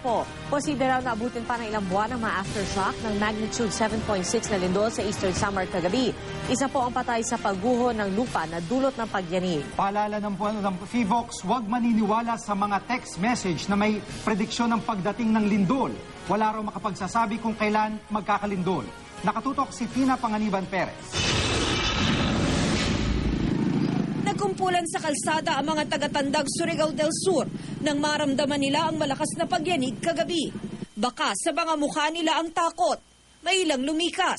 kampo. Posible raw na abutin pa ng ilang buwan ang mga aftershock ng magnitude 7.6 na lindol sa Eastern Samar kagabi. Isa po ang patay sa pagguho ng lupa na dulot ng pagyanig. Paalala ng buwan ng FIVOX, huwag maniniwala sa mga text message na may prediksyon ng pagdating ng lindol. Wala raw makapagsasabi kung kailan magkakalindol. Nakatutok si Tina Panganiban Perez. Nagkumpulan sa kalsada ang mga taga-tandag Surigao del Sur nang maramdaman nila ang malakas na pagyanig kagabi. Baka sa mga mukha nila ang takot. May ilang lumikas.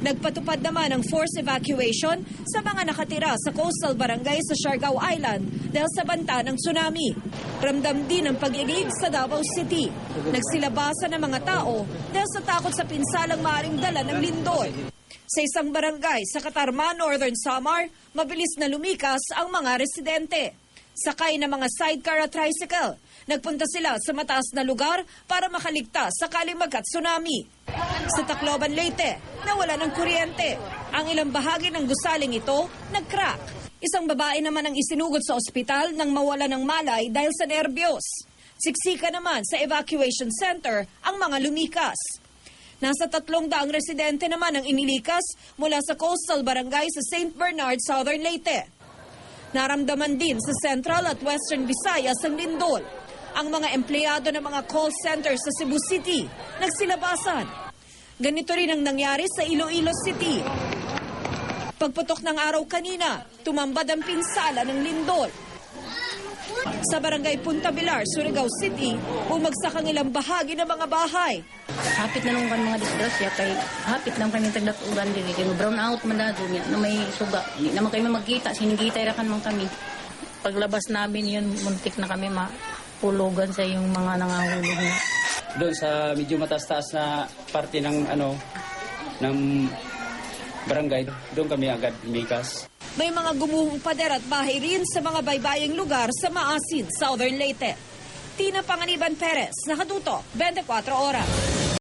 Nagpatupad naman ng forced evacuation sa mga nakatira sa coastal barangay sa Siargao Island dahil sa banta ng tsunami. Ramdam din ang pag-inig sa Davao City. Nagsilabasan ng mga tao dahil sa takot sa pinsalang maaring dala ng lindol. Sa isang barangay sa Katarma, Northern Samar, mabilis na lumikas ang mga residente. Sakay ng mga sidecar at tricycle. Nagpunta sila sa mataas na lugar para makaligtas sakaling magka-tsunami. Sa Tacloban, Leyte, nawala ng kuryente. Ang ilang bahagi ng gusaling ito nag-crack. Isang babae naman ang isinugod sa ospital nang mawala ng malay dahil sa nerbiyos. Siksika naman sa evacuation center ang mga lumikas. Nasa tatlong daang residente naman ang inilikas mula sa coastal barangay sa St. Bernard, Southern Leyte. Naramdaman din sa Central at Western Visayas ang lindol. Ang mga empleyado ng mga call centers sa Cebu City nagsilabasan. Ganito rin ang nangyari sa Iloilo City. Pagputok ng araw kanina, tumambad ang pinsala ng lindol. Sa barangay Punta Bilar, Surigao City, bumagsak ang ilang bahagi ng mga bahay. Hapit na nung kan mga disgrasya kay hapit lang kami tagdatugan diri kay brown out man dado niya na may suga. Di naman kami magkita, sinigita irakan man kami. Paglabas namin yun, muntik na kami mapulugan sa yung mga nangahulog na. doon sa medyo mataas-taas na parte ng ano ng barangay doon kami agad lumikas May mga gumuhong pader at bahay rin sa mga baybayang lugar sa Maasin, Southern Leyte. Tina Panganiban Perez, Nakaduto, 24 Oras.